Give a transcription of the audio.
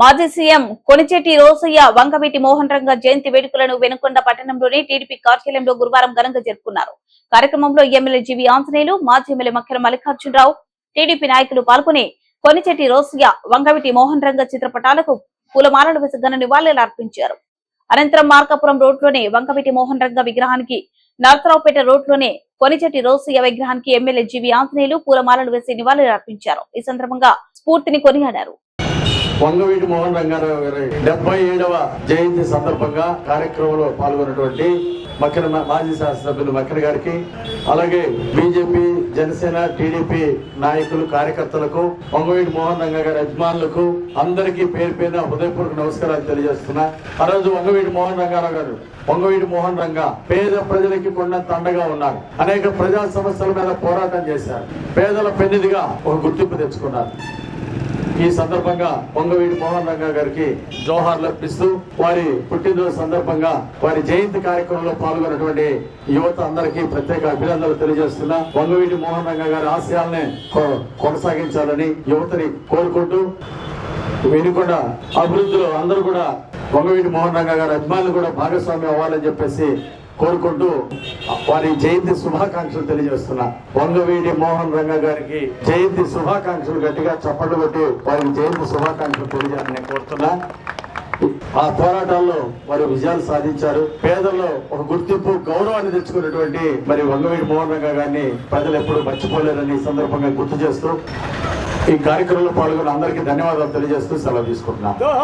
మాజీ సీఎం కొనిచెట్టి రోసయ్య వంగవీటి మోహన్ రంగ జయంతి వేడుకలను వెనుకొండ పట్టణంలోని టీడీపీ కార్యాలయంలో గురువారం ఘనంగా జరుపుకున్నారు. కార్యక్రమంలో ఎమ్మెల్యే జీవి ఆంజనేయులు మాజీ ఎమ్మెల్యే మక్కెల మల్లికార్జునరావు టీడీపీ నాయకులు పాల్గొని కొనిచెట్టి రోసయ్య వంగవీటి మోహన్ రంగ చిత్రపటాలకు పూలమాలలు వేసి ఘన నివాళులు అర్పించారు. అనంతరం మార్కాపురం రోడ్లోని వంగవీటి మోహన్ రంగ విగ్రహానికి నరసరావుపేట రోడ్లోనే కొనిచెట్టి రోసయ్య విగ్రహానికి ఎమ్మెల్యే జీవి ఆంజనేయులు పూలమాలలు వేసి నివాళులు అర్పించారు. ఈ సందర్భంగా స్ఫూర్తిని కొనియాడారు. వంగవీటి మోహన్ రంగారావు గారి డెబ్బై ఏడవ జయంతి సందర్భంగా కార్యక్రమంలో పాల్గొన్నటువంటి మక్కన మాజీ శాసనసభ్యులు మక్కన గారికి అలాగే బీజేపీ జనసేన టీడీపీ నాయకులు కార్యకర్తలకు వంగవీటి మోహన్ రంగా గారి అభిమానులకు అందరికీ పేరు పేరున హృదయపూర్వక నమస్కారాలు తెలియజేస్తున్నా. ఆ రోజు వంగవీటి మోహన్ రంగారావు గారు వంగవీటి మోహన్ రంగ పేద ప్రజలకి కొండంత అండగా ఉన్నారు. అనేక ప్రజా సమస్యల మీద పోరాటం చేశారు. పేదల పెన్నిదిగా ఒక గుర్తింపు తెచ్చుకున్నారు. ఈ సందర్భంగా పొంగవీడి మోహన్ రంగా గారికి జోహార్లు అర్పిస్తూ వారి పుట్టినరోజు సందర్భంగా వారి జయంతి కార్యక్రమంలో పాల్గొన్నటువంటి యువత అందరికీ ప్రత్యేక అభినందనలు తెలియజేస్తున్నా. పొంగవీడి మోహన్ రంగా గారి ఆశయాల్ని కొ- కొనసాగించాలని యువతని కోరుకుంటూ వినుకొండ అభివృద్ధిలో అందరూ కూడా పొంగవీడి మోహన్ రంగా గారి అభిమానులు కూడా భాగస్వామి అవ్వాలని చెప్పేసి కోరుకుంటూ వారి జయంతి శుభాకాంక్షలు తెలియజేస్తున్నా. వంగవీడి మోహన్ రంగ గారికి జయంతి శుభాకాంక్షలు గట్టిగా చప్పట్లు కొట్టి వారికి జయంతి శుభాకాంక్షలు తెలియజేయాలని కోరుతున్నా. ఆ పోరాటాల్లో వారు విజయాలు సాధించారు. పేదల్లో ఒక గుర్తింపు గౌరవాన్ని తెచ్చుకున్నటువంటి మరి వంగవీడి మోహన్ రంగ గారిని ప్రజలు ఎప్పుడు మర్చిపోలేరని ఈ సందర్భంగా గుర్తు చేస్తూ ఈ కార్యక్రమంలో పాల్గొన్న అందరికీ ధన్యవాదాలు తెలియజేస్తూ సెలవు తీసుకుంటున్నాను.